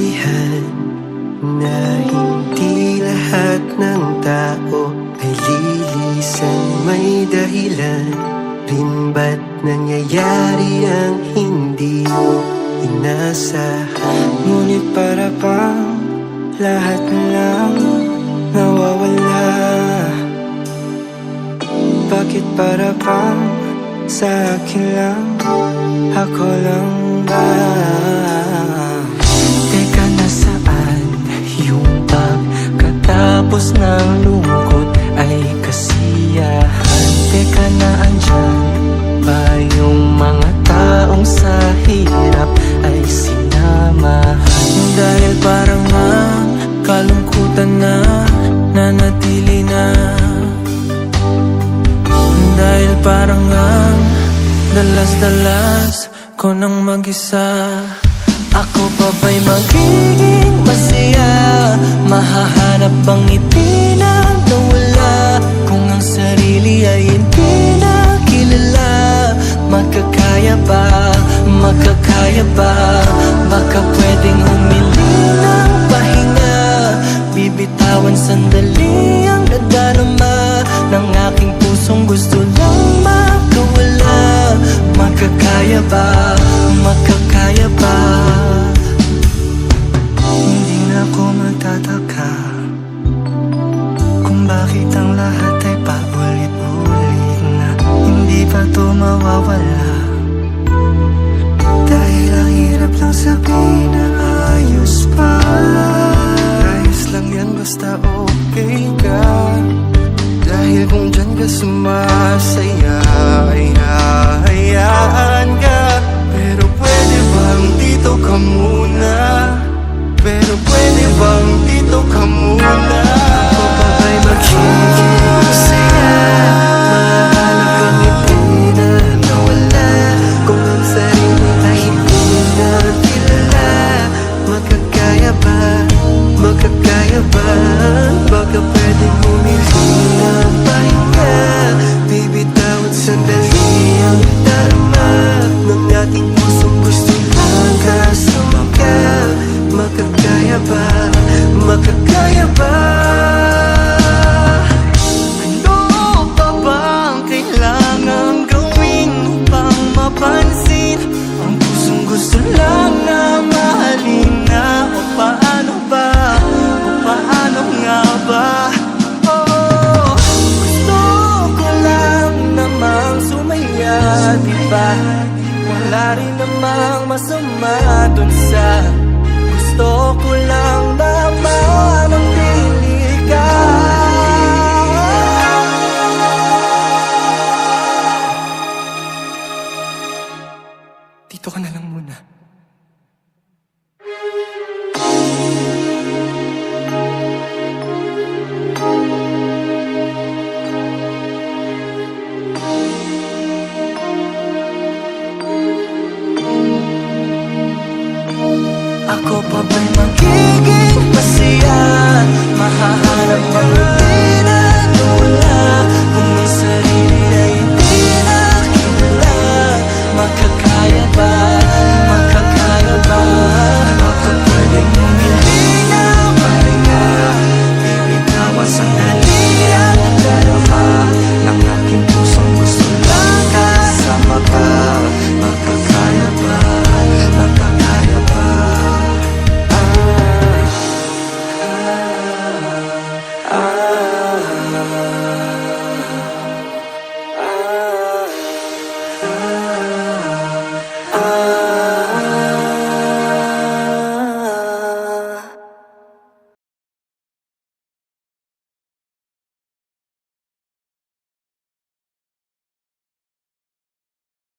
kasabihan na hindi lahat ng tao ay lilisan may dahilan Rin ba't nangyayari ang hindi mo inasahan Ngunit para bang lahat lang nawawala? Bakit para bang sa akin lang? Ako lang ba pagkatapos ng lungkot ay kasiyahan. Teka na andyan ba yung mga taong sa hirap ay sinamahan? Dahil parang ang kalungkutan na nanatili na. Dahil parang ang dalas-dalas ko nang mag-isa. Ako pa ba'y magiging masaya? Mahahanap bang ngiti Magkakaya ba? Magkakaya ba? Baka pwedeng humili ng pahinga Bibitawan sandali ang nadarama Ng aking pusong gusto lang makawala Magkakaya ba? Magkakaya ba? Hindi na ako magtataka Kung bakit ang lahat ay paulit-ulit na Hindi pa to mawawala namang masama dun sa Gusto ko lang naman